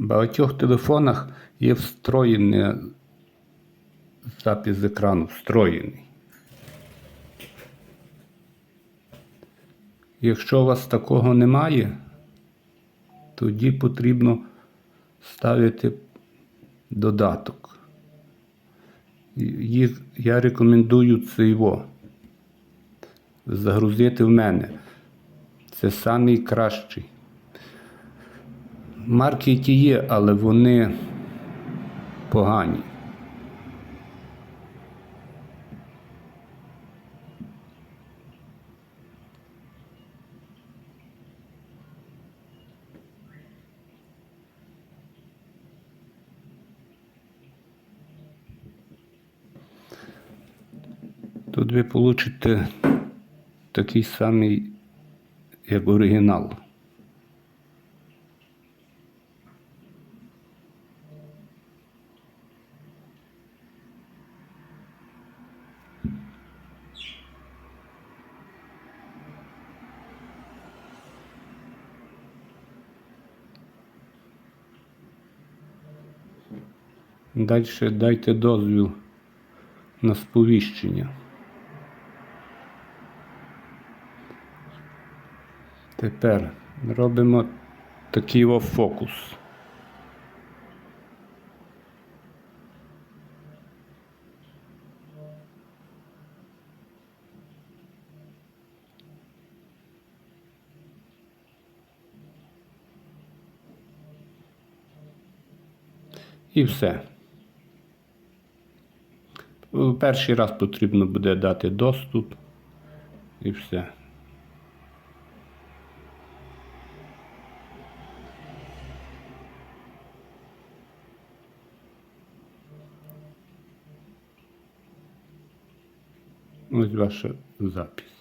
В багатьох телефонах є встроєний запис з екрану, встроєний. Якщо у вас такого немає, тоді потрібно ставити додаток. Їх я рекомендую це його загрузити в мене. Це самий кращий. Марки ті є, але вони погані. Тут ви получите такий самий, як оригінал. Далі дайте дозвіл на сповіщення. Тепер робимо такий фокус. І все. Перший раз потрібно буде дати доступ і все. Ось ваша запись.